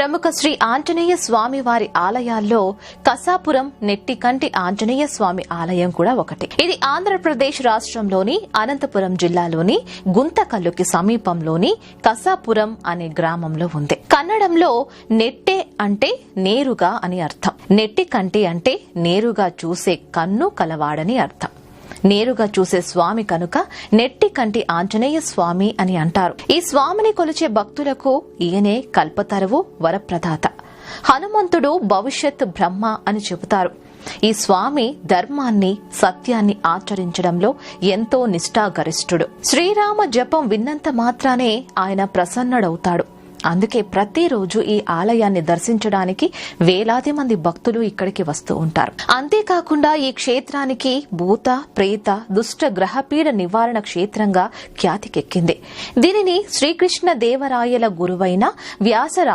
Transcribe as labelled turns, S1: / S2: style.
S1: ప్రముఖ శ్రీ ఆంజనేయ స్వామి వారి ఆలయాల్లో కసాపురం నెట్టికంటి ఆంజనేయ స్వామి ఆలయం కూడా ఒకటి. ఇది ఆంధ్రప్రదేశ్ రాష్ట్రంలోని అనంతపురం జిల్లాలోని గుంతకల్లుకి సమీపంలోని కసాపురం అనే గ్రామంలో ఉంది. కన్నడంలో నెట్టే అంటే నేరుగా అని అర్థం. నెట్టి కంటి అంటే నేరుగా చూసే కన్ను కలవాడని అర్థం. నేరుగా చూసే స్వామి కనుక నెట్టి కంటి ఆంజనేయ స్వామి అని అంటారు. ఈ స్వామిని కొలిచే భక్తులకు ఈయనే కల్పతరువు వరప్రదాత. హనుమంతుడు భవిష్యత్ బ్రహ్మ అని చెబుతారు. ఈ స్వామి ధర్మాన్ని సత్యాన్ని ఆచరించడంలో ఎంతో నిష్ఠాగరిష్ఠుడు. శ్రీరామ జపం విన్నంత మాత్రానే ఆయన ప్రసన్నుడవుతాడు. అందుకే ప్రతిరోజు ఈ ఆలయాన్ని దర్శించడానికి వేలాది మంది భక్తులు ఇక్కడికి వస్తూ ఉంటారు. అంతేకాకుండా ఈ క్షేత్రానికి భూత ప్రేత దుష్ట గ్రహపీడ నివారణ క్షేత్రంగా ఖ్యాతికెక్కింది. దీనిని శ్రీకృష్ణ దేవరాయల గురువైన వ్యాసరా